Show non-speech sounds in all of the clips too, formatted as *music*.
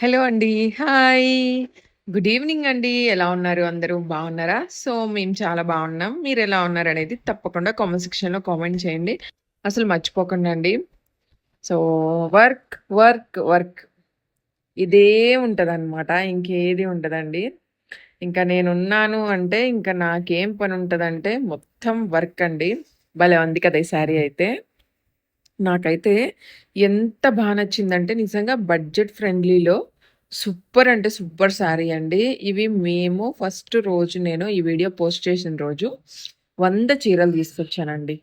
Hello అండి. Hi. Good evening అండి. ఎలా ఉన్నారు అందరూ బాగున్నారా? సో, మేము చాలా బాగున్నాం. మీరు ఎలా ఉన్నారు అనేది తప్పకుండా కామెంట్ సెక్షన్‌లో కామెంట్ చేయండి. అసలు మర్చిపోకండి అండి. సో, వర్క్, వర్క్, వర్క్ ఇదే ఉంటుందన్నమాట ఇంకేది ఉంటుందండి ఇంకా నేనున్నాను అంటే ఇంకా నాకేం పని ఉంటుందంటే మొత్తం వర్క్ అండి. భలే ఉంది కదా! ఈ శారీ అయితే. నాకైతే ఎంత బాగా నచ్చిందంటే నిజంగా బడ్జెట్ ఫ్రెండ్లీలో సూపర్ అంటే సూపర్ శారీ అండి. ఇవి మేము ఫస్ట్ రోజు నేను ఈ వీడియో పోస్ట్ చేసిన రోజు వంద చీరలు తీసుకొచ్చానండి.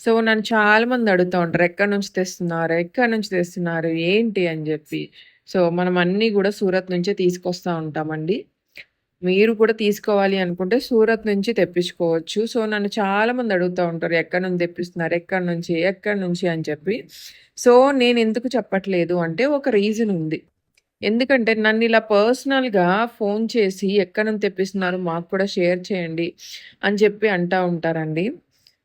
సో, నన్ను చాలామంది అడుగుతా ఉంటారు. ఎక్కడి నుంచి తెస్తున్నారు? ఎక్కడి నుంచి తెస్తున్నారు? ఏంటి అని చెప్పి సో, మనం అన్నీ కూడా సూరత్ నుంచే తీసుకొస్తా ఉంటామండి. మీరు కూడా తీసుకోవాలి అనుకుంటే సూరత్ నుంచి తెప్పించుకోవచ్చు. సో, నన్ను చాలామంది అడుగుతా ఉంటారు. ఎక్కడి నుంచి తెప్పిస్తున్నారు? ఎక్కడి నుంచి? ఎక్కడి నుంచి? అని చెప్పి. సో, నేను ఎందుకు చెప్పట్లేదు అంటే ఒక రీజన్ ఉంది. ఎందుకంటే నన్ను ఇలా పర్సనల్‌గా ఫోన్ చేసి ఎక్కడ నుంచి తెప్పిస్తున్నారు మాకు కూడా షేర్ చేయండి అని చెప్పి అంటూ ఉంటారండి.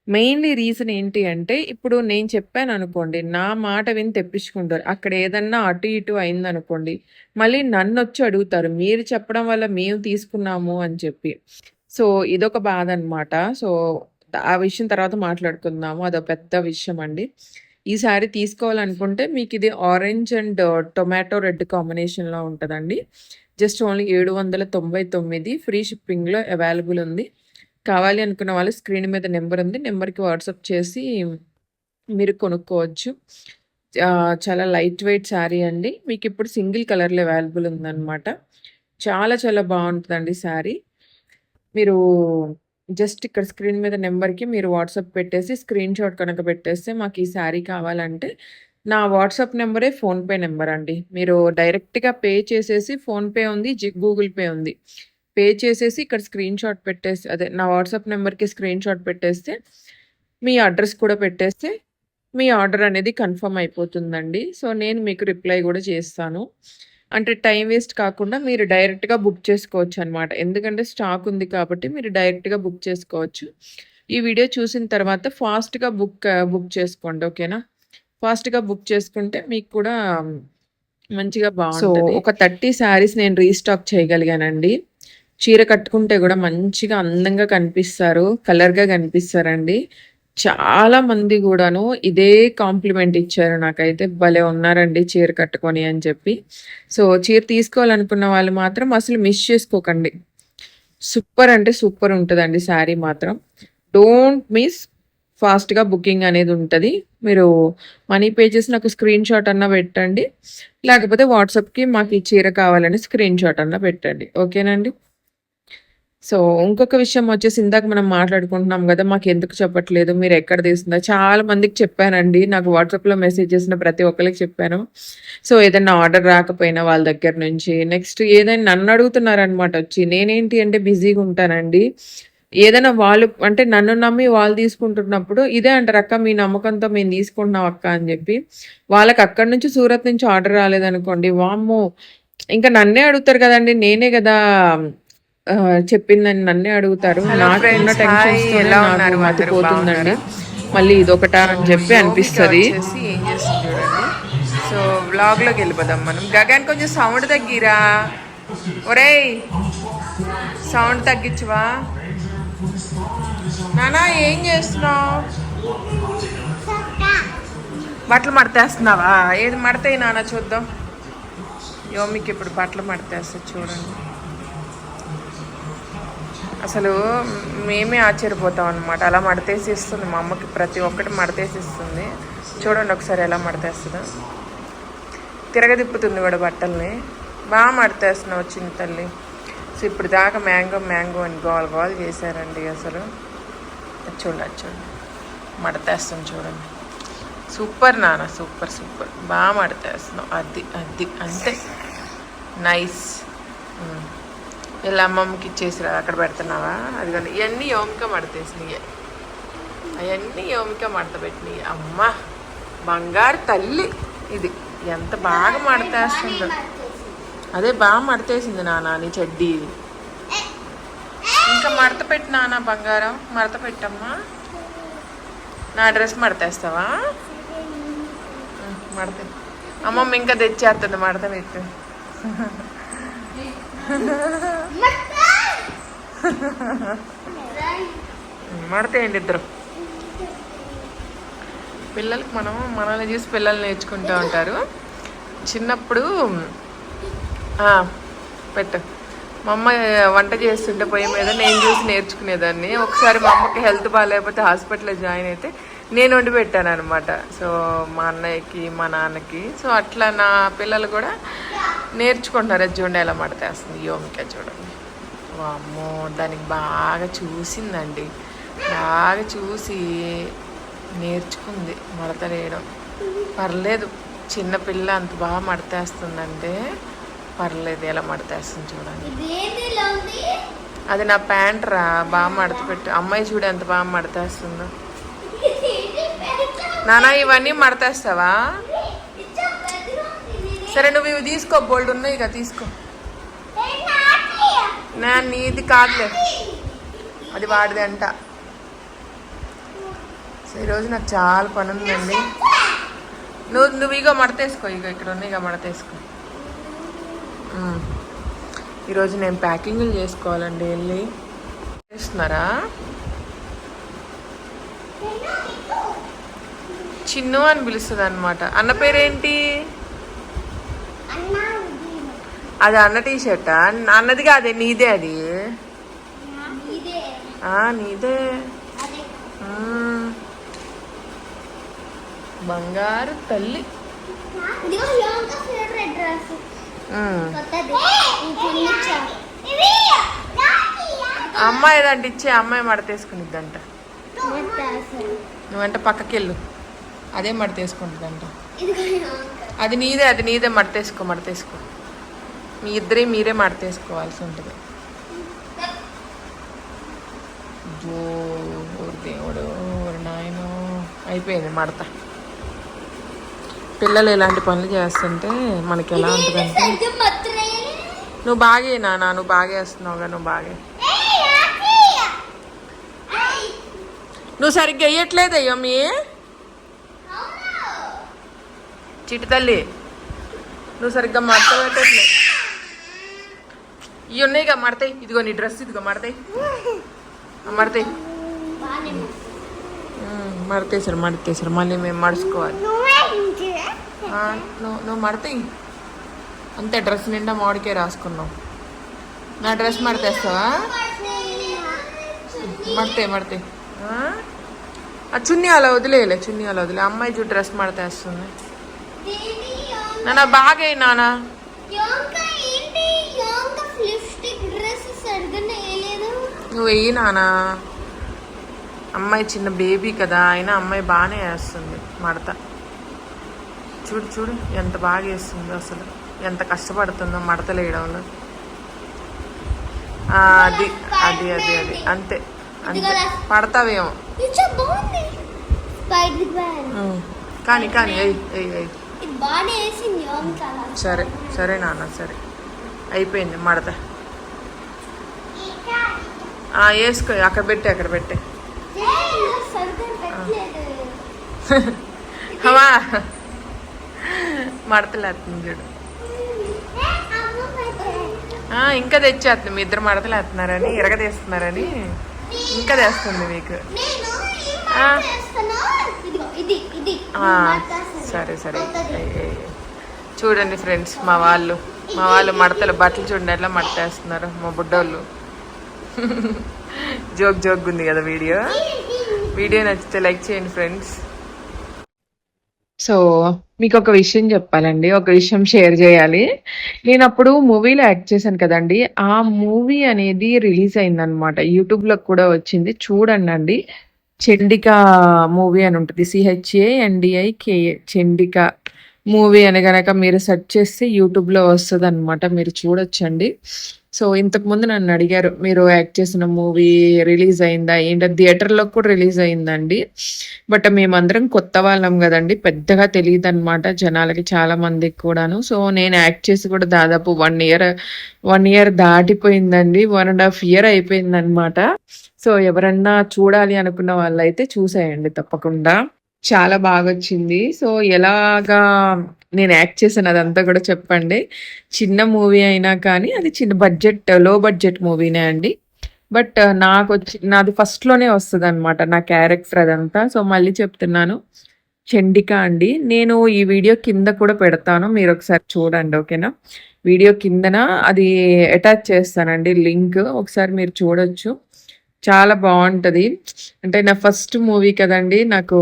మెయిన్‌లీ రీజన్ ఏంటి అంటే ఇప్పుడు నేను చెప్పాను అనుకోండి నా మాట విని తెప్పించుకుంటారు. అక్కడ ఏదన్నా అటు ఇటు అయిందనుకోండి, మళ్ళీ నన్ను వచ్చి అడుగుతారు. మీరు చెప్పడం వల్ల మేము తీసుకున్నాము అని చెప్పి. సో, ఇదొక బాధనమాట. సో, ఆ విషయం తర్వాత మాట్లాడుకుందాము. అదో పెద్ద విషయం అండి. ఈ శారీ తీసుకోవాలనుకుంటే ఇది ఆరెంజ్ అండ్ టొమాటో రెడ్ కాంబినేషన్‌లో ఉంటదండి. జస్ట్ ఓన్లీ 799 ఫ్రీ షిప్పింగ్‌లో అవైలబుల్ ఉంది. కావాలి అనుకున్న వాళ్ళు స్క్రీన్ మీద నెంబర్ ఉంది. నెంబర్‌కి వాట్సాప్ చేసి మీరు కొనుక్కోవచ్చు. చాలా లైట్ వెయిట్ శారీ అండి. మీకు ఇప్పుడు సింగిల్ కలర్‌లో అవైలబుల్ ఉందన్నమాట చాలా చాలా బాగుంటుందండి శారీ. మీరు జస్ట్ ఇక్కడ స్క్రీన్ మీద నెంబర్‌కి మీరు వాట్సాప్ పెట్టేసి స్క్రీన్‌షాట్ కనుక పెట్టేస్తే మాకు ఈ శారీ కావాలంటే నా వాట్సాప్ నెంబరే ఫోన్‌పే నెంబర్ అండి. మీరు డైరెక్ట్‌గా పే చేసేసి ఫోన్‌పే ఉంది, జి గూగుల్ పే ఉంది. పే చేసేసి ఇక్కడ స్క్రీన్‌షాట్ పెట్టేసి అదే నా వాట్సాప్ నెంబర్‌కి స్క్రీన్‌షాట్ పెట్టేస్తే మీ అడ్రెస్ కూడా పెట్టేస్తే మీ ఆర్డర్ అనేది కన్ఫర్మ్ అయిపోతుందండి. సో, నేను మీకు రిప్లై గూడా చేస్తాను. అంటే టైం వేస్ట్ కాకుండా మీరు డైరెక్ట్‌గా బుక్ చేసుకోవచ్చనమాట. ఎందుకంటే స్టాక్ ఉంది కాబట్టి మీరు డైరెక్ట్‌గా బుక్ చేసుకోవచ్చు. ఈ వీడియో చూసిన తర్వాత ఫాస్ట్‌గా బుక్ బుక్ చేసుకోండి. ఓకేనా? ఫాస్ట్‌గా బుక్ చేసుకుంటే మీకు కూడా మంచిగా బావుంటది. సో, ఒక 30 శారీస్ నేను రీస్టాక్ చేయగలిగానండి. చీర కట్టుకుంటే కూడా మంచిగా అందంగా కనిపిస్తారు. కలర్‌గా కనిపిస్తారండి. చాలా మంది కూడాను ఇదే కాంప్లిమెంట్ ఇచ్చారు నాకైతే. భలే ఉన్నారండి చీర కట్టుకొని అని చెప్పి. సో, చీర తీసుకోవాలనుకున్న వాళ్ళు మాత్రం అసలు మిస్ చేసుకోకండి. సూపర్ అంటే సూపర్ ఉంటుందండి శారీ మాత్రం. డోంట్ మిస్ ఫాస్ట్‌గా బుకింగ్ అనేది ఉంటుంది మీరు మనీ పే చేసి నాకు స్క్రీన్‌షాట్ అన్నా పెట్టండి. లేకపోతే వాట్సాప్‌కి మాకు ఈ చీర కావాలని స్క్రీన్‌షాట్ అన్నా పెట్టండి. ఓకేనండి? సో, ఇంకొక విషయం వచ్చేసి ఇందాక మనం మాట్లాడుకుంటున్నాం కదా మాకు ఎందుకు చెప్పట్లేదు? మీరు ఎక్కడ తీస్తున్నారు? చాలా మందికి చెప్పానండి. నాకు వాట్సాప్‌లో మెసేజ్ చేసిన ప్రతి ఒక్కరికి చెప్పాను. సో, ఏదైనా ఆర్డర్ రాకపోయినా వాళ్ళ దగ్గర నుంచి నెక్స్ట్ ఏదైనా నన్ను అడుగుతున్నారనమాట వచ్చి. నేనేంటి అంటే బిజీగా ఉంటానండి. ఏదైనా వాళ్ళు అంటే నన్ను నమ్మి వాళ్ళు తీసుకుంటున్నప్పుడు ఇదే అంటారు. "అక్క మీ నమ్మకంతో మేము తీసుకుంటున్నాం అక్క" అని చెప్పి వాళ్ళకి అక్కడి నుంచి సూరత్ నుంచి ఆర్డర్ రాలేదనుకోండి, వామ్మో! ఇంకా నన్నే అడుగుతారు కదండి నేనే కదా చెప్పిందని నన్నే అడుగుతారు. నాకు ఉన్నారు మతి అందరూ? పోతుందండి. బాగున్నారా? మళ్ళీ ఇదొకటా అని చెప్పి అనిపిస్తది. సో వ్లాగ్లోకి వెళ్ళిపోదాం మనం. గగన్ కొంచెం సౌండ్ తగ్గిరా. ఒరేయ్ సౌండ్ తగ్గించవా? నానా ఏం చేస్తున్నావు? బట్టలు మడతేస్తున్నావా? ఏది మడతాయి నాన్న చూద్దాం. యోమికి ఇప్పుడు బట్టలు మడతేస్తుంది చూడండి. అసలు మేమే ఆశ్చర్యపోతాం అనమాట అలా మడతేసి ఇస్తుంది మా అమ్మకి. ప్రతి ఒక్కటి మడతేసి ఇస్తుంది చూడండి ఒకసారి ఎలా మడతేస్తుందో. తిరగదిప్పుతుంది కూడా బట్టల్ని. బాగా మడతేస్తున్నావు వచ్చింది తల్లి. సో ఇప్పుడు దాకా మ్యాంగో మ్యాంగో అని గోల్ గోల్ చేశారండి అసలు. చూడండి చూడండి. మడతేస్తుంది చూడండి. సూపర్ నాన్న సూపర్ సూపర్. బాగా మడతేస్తున్నావు. అది అది అంతే నైస్. వీళ్ళ అమ్మమ్మకి ఇచ్చేసిరా అక్కడ పెడుతున్నావా? అది కానీ ఇవన్నీ యోమిక మడతేసినాయి. అవన్నీ యోమిక మడత పెట్టినాయి. అమ్మ బంగారు తల్లి ఇది. ఎంత బాగా మడతేస్తుందో. అదే బాగా మడతేసింది నాన్న నీ చెడ్డీ ఇంకా మడత పెట్టి నాన్న బంగారం. మడత పెట్టమ్మా. నా డ్రెస్ మడతేస్తావా? మడత. అమ్మమ్మ ఇంకా తెచ్చేస్తుంది మడత పెట్టు. *laughs* మడతేయండి ఇద్దరు. పిల్లలకి మనం మనల్ని చూసి పిల్లలు నేర్చుకుంటూ ఉంటారు. చిన్నప్పుడు పెట్ట పెట్టు. మా అమ్మ వంట చేస్తుంటే పొయ్యి మీద నేను చూసి నేర్చుకునేదాన్ని. ఒకసారి మా అమ్మకి హెల్త్ బాగాలేకపోతే హాస్పిటల్లో జాయిన్ అయితే నేను వండి పెట్టాను అనమాట సో మా అన్నయ్యకి మా నాన్నకి. సో అట్లా నా పిల్లలు కూడా నేర్చుకుంటున్నారు. అది చూడండి ఎలా మడతేస్తుంది యోమిక చూడండి. వామ్మో దానికి బాగా చూసిందండి. బాగా చూసి నేర్చుకుంది మడత వేయడం. పర్లేదు చిన్న పిల్ల అంత బాగా మడతేస్తుందంటే పర్లేదు ఎలా మడతేస్తుంది చూడండి. అది నా ప్యాంట్ రా బాగా మడత పెట్టు. అమ్మాయి చూడు ఎంత బాగా మడతేస్తుందో. నానా ఇవన్నీ మడతేస్తావా? సరే నువ్వు ఇవి తీసుకో బోల్డ్ ఉన్నాయి ఇక తీసుకో. నా నీది కాదులే. అది వాడిది అంట. సో ఈరోజు నాకు చాలా పని ఉందండి నువ్వు నువ్వు ఇగో మడతేసుకో ఇగో ఇక్కడ ఉన్నాయి ఇక మడతేసుకో. ఈరోజు నేను ప్యాకింగ్లు చేసుకోవాలండి వెళ్ళి. చేస్తున్నారా? చిన్ను అని పిలుస్తుంది అనమాట అన్న పేరేంటి? అది అన్న టీ షర్టా అన్నది కాదే నీదే అది? నీదే. బంగారు తల్లి. డ్రెస్ అమ్మాయి ఏదంటే ఇచ్చే అమ్మాయి మడతేసుకునిద్దంట మొత్తం నువ్వంటే పక్కకెళ్ళు. అదే మడతేసుకుంటుందంట అది నీదే అది నీదే మడతేసుకో మడతేసుకో మీ ఇద్దరే మీరే మడతేసుకోవాల్సి ఉంటుంది. దేవుడు నాయనో అయిపోయింది మడత. పిల్లలు ఇలాంటి పనులు చేస్తుంటే మనకి ఎలా ఉంటుందంటే నువ్వు బాగే నాన్న నువ్వు బాగా వేస్తున్నావుగా నువ్వు బాగే. నువ్వు సరిగ్గా వేయట్లేదు అయ్యమ్మి. అవును చిటి తల్లి నువ్వు సరిగ్గా మడత పెట్టట్లే ఇవి ఉన్నాయిగా మడతాయి. ఇదిగో నీ డ్రెస్ ఇదిగో మడతాయి. మడతాయి. బానే మడతేసారు మడతేసారు మళ్ళీ మేము మడుచుకోవాలి. నువ్వు నువ్వు మడతాయి. అంతే డ్రెస్ నిండా మామిడికే రాసుకున్నావు నా డ్రెస్ మడతేస్తావా? మడతాయి మడతాయి ఆ? చున్నీ అలా వదిలేయలే చున్నీ అలా వదిలే. అమ్మాయి చూ డ్రెస్ మడతేస్తుంది. నాన్న బాగా నానా నువ్వు వెయ్యి నానా అమ్మాయి చిన్న బేబీ కదా అయినా అమ్మాయి బాగానే వేస్తుంది మడత. చూడు చూడు ఎంత బాగా వేస్తుందో అసలు. ఎంత కష్టపడుతుందో మడతలు వేయడంలో. అది అది అది అది. అంతే అంతే. పడతావేమో. కానీ కానీ సరే సరే నాన్న సరే. అయిపోయింది మడత. వేసుకో అక్కడ పెట్టే అక్కడ పెట్టే. అమ్మా *laughs* మడతలేస్తుంది చూడు ఇంకా తెచ్చేస్తుంది మీ ఇద్దరు మడతలేస్తున్నారని ఇరగదీస్తున్నారని ఇంకా తెస్తుంది మీకు. సరే సరే. చూడండి ఫ్రెండ్స్ మా వాళ్ళు. మా వాళ్ళు మడతలు బట్టలు చూడండి ఎట్లా మడతేస్తున్నారు మా బుడ్డోళ్ళు. *laughs* జోక్ జోక్ ఉంది కదా వీడియో. వీడియో నచ్చితే లైక్ చేయండి ఫ్రెండ్స్. సో మీకు ఒక విషయం చెప్పాలండి. ఒక విషయం షేర్ చేయాలి. నేను అప్పుడు మూవీలో యాక్ట్ చేశాను కదండి. ఆ మూవీ అనేది రిలీజ్ అయిందనమాట యూట్యూబ్లో కూడా వచ్చింది. చూడండి అండి. చండిక మూవీ అని ఉంటుంది. C H A N D I K Chandika. Movie అని కనుక మీరు సెర్చ్ చేస్తే యూట్యూబ్లో వస్తుంది అనమాట మీరు చూడొచ్చండి. సో ఇంతకుముందు నన్ను అడిగారు మీరు యాక్ట్ చేసిన మూవీ రిలీజ్ అయిందా ఏంటో థియేటర్లో కూడా రిలీజ్ అయిందండి. బట్ మేమందరం కొత్త వాళ్ళం కదండి పెద్దగా తెలియదు అనమాట జనాలకి చాలా మందికి కూడాను. సో నేను యాక్ట్ చేసి కూడా దాదాపు వన్ ఇయర్ వన్ ఇయర్ దాటిపోయిందండి వన్ అండ్ హాఫ్ ఇయర్ అయిపోయింది అనమాట సో ఎవరన్నా చూడాలి అనుకున్న వాళ్ళైతే చూసేయండి తప్పకుండా. చాలా బాగా వచ్చింది సో ఎలాగా నేను యాక్ట్ చేశాను అదంతా కూడా చెప్పండి. చిన్న మూవీ అయినా కానీ అది చిన్న బడ్జెట్లో బడ్జెట్ మూవీనే అండి. బట్ నాకు వచ్చి నాది ఫస్ట్లోనే వస్తుంది అనమాట నా క్యారెక్టర్ అదంతా. సో మళ్ళీ చెప్తున్నాను. చండిక అండి. నేను ఈ వీడియో కింద కూడా పెడతాను. మీరు ఒకసారి చూడండి ఓకేనా? వీడియో కిందన అది అటాచ్ చేస్తానండి లింక్. ఒకసారి మీరు చూడొచ్చు. చాలా బాగుంటుంది. అంటే నా ఫస్ట్ మూవీ కదండి నాకు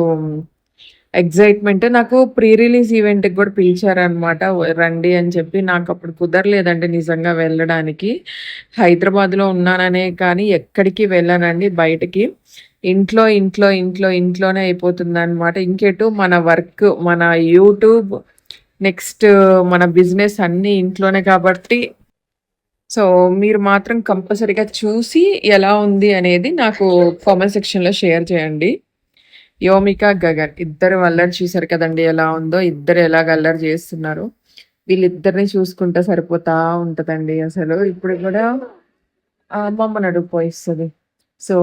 ఎగ్జైట్మెంట్ నాకు ప్రీ రిలీజ్ ఈవెంట్కి కూడా పిలిచారనమాట రండి అని చెప్పి. నాకు అప్పుడు కుదరలేదండి నిజంగా వెళ్ళడానికి. హైదరాబాద్లో ఉన్నాననే కానీ ఎక్కడికి వెళ్ళానండి బయటకి. ఇంట్లో ఇంట్లో ఇంట్లో ఇంట్లోనే అయిపోతుంది అనమాట ఇంకెటు మన వర్క్ మన యూట్యూబ్ నెక్స్ట్ మన బిజినెస్ అన్నీ ఇంట్లోనే కాబట్టి. సో మీరు మాత్రం కంపల్సరీగా చూసి ఎలా ఉంది అనేది నాకు కామెంట్ సెక్షన్లో షేర్ చేయండి. యోమిక గగన్ ఇద్దరు అల్లరి చూశారు కదండి. ఎలా ఉందో ఇద్దరు ఎలా అల్లరి చేస్తున్నారు? వీళ్ళిద్దరిని చూసుకుంటే సరిపోతా ఉంటదండి అసలు. ఇప్పుడు కూడా ఆ, అమ్మమ్మ నడుపు పోయిస్తుంది. సో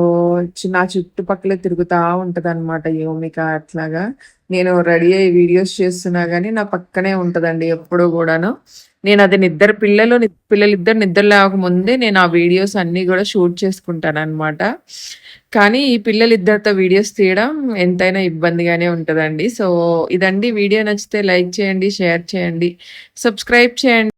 నా చుట్టుపక్కల తిరుగుతా ఉంటది అనమాట యోమిక అట్లాగా. నేను రెడీ అయ్యి వీడియోస్ చేస్తున్నా కానీ నా పక్కనే ఉంటదండి ఎప్పుడు కూడాను. నేను అది నిద్ర పిల్లలు ని- పిల్లలిద్దరు నిద్ర లేవక ముందే నేను ఆ వీడియోస్ అన్ని కూడా షూట్ చేసుకుంటాను అనమాట కానీ ఈ పిల్లలిద్దరితో వీడియోస్ తీయడం ఎంతైనా ఇబ్బందిగానే ఉంటదండి. సో ఇదండి. వీడియో నచ్చితే లైక్ చేయండి షేర్ చేయండి సబ్స్క్రైబ్ చేయండి.